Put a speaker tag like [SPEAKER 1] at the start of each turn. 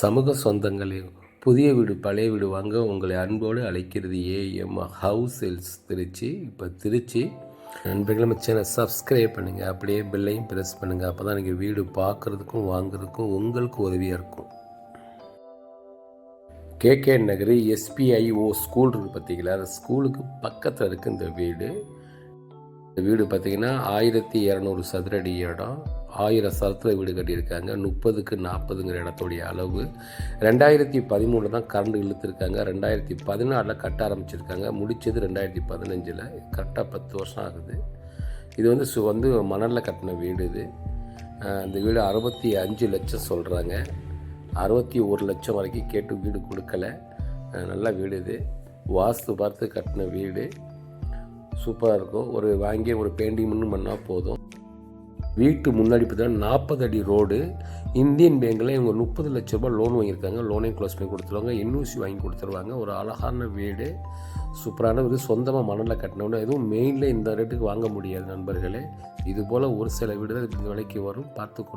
[SPEAKER 1] சமூக சொந்தங்களே புதிய வீடு பழைய வீடு வாங்க உங்களை அன்போடு அழைக்கிறது ஏஎம் ஹவுஸ் ஹெல்ஸ் திருச்சி. இப்போ திருச்சி நண்பர்கள் நம்ம சேனல் சப்ஸ்கிரைப் பண்ணுங்கள் அப்படியே பில்லையும் ப்ரெஸ் பண்ணுங்கள் அப்போ தான் நீங்கள் வீடு பார்க்குறதுக்கும் வாங்குறதுக்கும் உங்களுக்கு உதவியாக இருக்கும். கேகே நகர் எஸ்பிஐஓ ஸ்கூல் இருக்குது பார்த்தீங்களா அந்த ஸ்கூலுக்கு பக்கத்தில் இருக்குது இந்த வீடு. இந்த வீடு பார்த்தீங்கன்னா ஆயிரத்தி இரநூறு சதுரடி இடம். ஆயிரம் சதுர வீடு கட்டியிருக்காங்க. முப்பதுக்கு நாற்பதுங்கிற இடத்துடைய அளவு. ரெண்டாயிரத்தி பதிமூணில் தான் கரண்ட் இழுத்துருக்காங்க. ரெண்டாயிரத்தி பதினாலில் கட்ட ஆரம்பிச்சிருக்காங்க. முடித்தது ரெண்டாயிரத்தி பதினஞ்சில். கரெக்டாக பத்து வருஷம் ஆகுது. இது வந்து சு வந்து மணலில் கட்டின வீடு இது. இந்த வீடு அறுபத்தி அஞ்சு லட்சம் சொல்கிறாங்க அறுபத்தி ஒரு லட்சம் வரைக்கும் கேட்டு வீடு கொடுக்கல. நல்ல வீடு இது. வாஸ்து பார்த்து கட்டின வீடு. சூப்பராக இருக்கும். ஒரு வாங்கி ஒரு பெயிண்டிங் மட்டும் பண்ணால் போதும். வீட்டு முன்னாடி பார்த்தீங்கன்னா நாற்பது அடி ரோடு இந்தியன் பேங்கில் இவங்க முப்பது லட்ச ரூபாய் லோன் வாங்கியிருக்காங்க. லோனையும் க்ளோஸ் பண்ணி கொடுத்துருவாங்க. என்ஓசி வாங்கி கொடுத்துருவாங்க. ஒரு அழகான வீடு சூப்பரான வீடு சொந்தமாக மணலில் கட்டினோன்னு எதுவும் மெயினில் இந்த ரேட்டுக்கு வாங்க முடியாது நண்பர்களே. இது போல் ஒரு சில வீடு தான் இந்த விலைக்கு வரும். பார்த்துக்கொள்ள